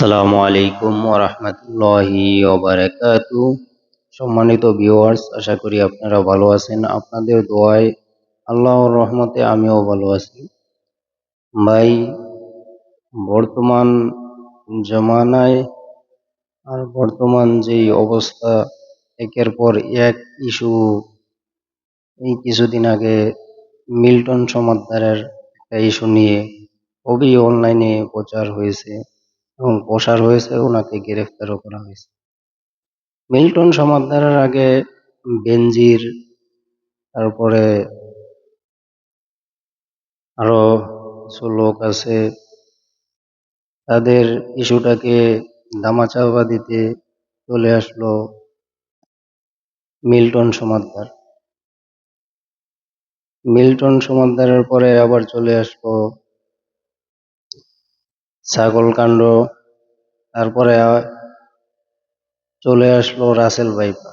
আসসালামু আলাইকুম ওরহমতুল্লাহি ওবারাকাতু সম্মানিত ভিউয়ার্স আশা করি আপনারা ভালো আছেন। আপনাদের দোয়ায় আল্লাহর রহমতে আমিও ভালো আছি। ভাই, বর্তমান জমানায় আর বর্তমান যেই অবস্থা, একের পর এক ইস্যু এই কিছুদিন আগে মিল্টন সমাদ্দারের একটা ইস্যু নিয়ে খুবই অনলাইনে প্রচার হয়েছে। এবং প্রসার হয়েছে, ওনাকে গ্রেফতারও করা হয়েছে। মিল্টন সমাদ্দারের আগে বেনজির, তারপরে আরও কিছু লোক আছে, তাদের ইস্যুটাকে দামাচাপা দিতে চলে আসলো মিল্টন সমাদ্দার। মিল্টন সমাদ্দারের পরে আবার চলে আসলো ছাগল কাণ্ড, তারপরে চলে আসলো রাসেল ভাইপা।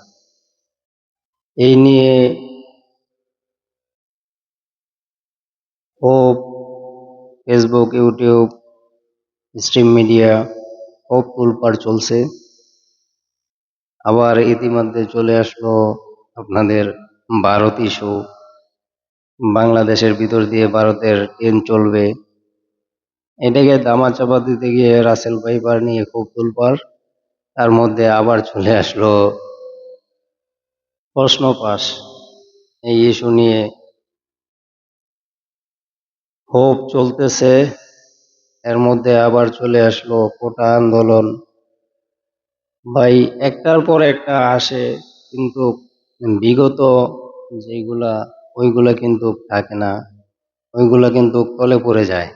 এই নিয়ে খুব ফেসবুক, ইউটিউব, স্ট্রিম মিডিয়া খুব তুলপাড় চলছে। আবার ইতিমধ্যে চলে আসলো আপনাদের ভারত ইস্যু। বাংলাদেশের ভিতর দিয়ে ভারতের ট্রেন চলবে। এটাকে দামাচাপা দিতে গিয়ে রাসেল ভাইপার নিয়ে খুব তুলপাড় তার মধ্যে আবার চলে আসলো প্রশ্ন পাস। এই ইস্যু নিয়ে ক্ষোভ চলতেছে। এর মধ্যে আবার চলে আসলো কোটা আন্দোলন। ভাই, একটার পর একটা আসে কিন্তু বিগত যেগুলা, ওইগুলা কিন্তু থাকে না। ওইগুলা কিন্তু তলে পড়ে যায়।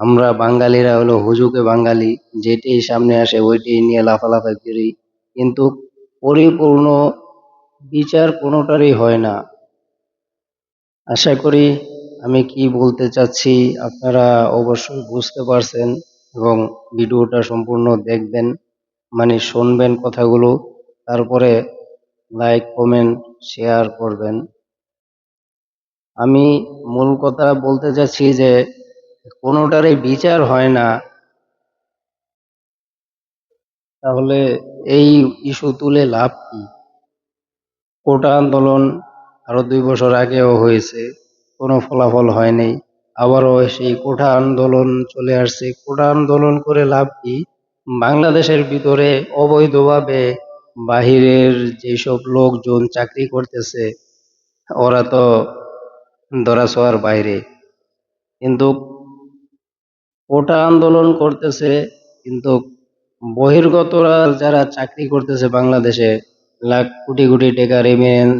আমরা বাঙালিরা হলো হুজুকে বাঙালি, যেটি সামনে আসে ওইটাই নিয়ে লাফালাফি করি। কিন্তু পরিপূর্ণ বিচার কোনোটারই হয় না। আশা করি আমি কি বলতে চাচ্ছি আপনারা অবশ্যই বুঝতে পারছেন এবং ভিডিওটা সম্পূর্ণ দেখবেন মানে শুনবেন কথাগুলো, তারপরে লাইক, কমেন্ট, শেয়ার করবেন। আমি মূল কথা বলতে চাচ্ছি যে কোনোটারই বিচার হয় না। তাহলে এই ইস্যু তুলে লাভ কি? কোটা আন্দোলন আরও দুই বছর আগেও হয়েছে, কোনো ফলাফল হয়নি। আবারও সেই কোটা আন্দোলন চলে আসছে। কোটা আন্দোলন করে লাভ কি? বাংলাদেশের ভিতরে অবৈধভাবে বাহিরের যেসব লোকজন চাকরি করতেছে, ওরা তো ধরাছোঁয়ার বাইরে। কিন্তু কোটা আন্দোলন করতেছে, কিন্তু বহির্গতরা যারা চাকরি করতেছে বাংলাদেশে, লাখ কোটি কোটি টাকা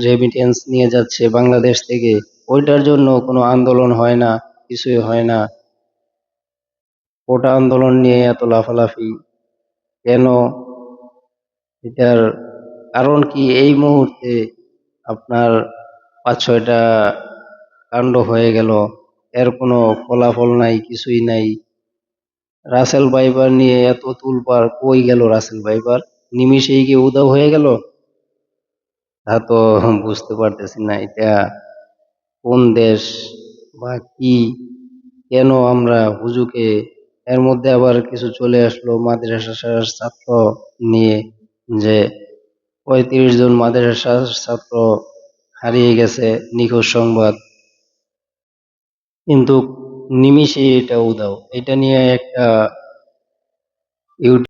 রেমিটেন্স নিয়ে যাচ্ছে বাংলাদেশ থেকে, ওইটার জন্য কোনো আন্দোলন হয় না, কিছুই হয় না। কোটা আন্দোলন নিয়ে এত লাফালাফি। কেন? এটার কারণ কি? এই মুহূর্তে আপনার পাঁচ ছয়টা কাণ্ড হয়ে গেল। এর কোনো ফলাফল নাই, কিছুই নাই। রাসেল ভাইপার নিয়ে এত তুলপার কই গেল রাসেল ভাইপার নিমিষেই কি উদাও হয়ে গেল? তা তো বুঝতে পারতেছি না, এটা কোন দেশ বা কি? কেন আমরা হুজুকে এর মধ্যে আবার কিছু চলে আসলো মাদ্রাসার ছাত্র নিয়ে যে পঁয়ত্রিশ জন মাদ্রাসার ছাত্র হারিয়ে গেছে, নিখোঁজ সংবাদ। কিন্তু নিমিষে এটা উদাও। এটা নিয়ে একটা ইউটিউব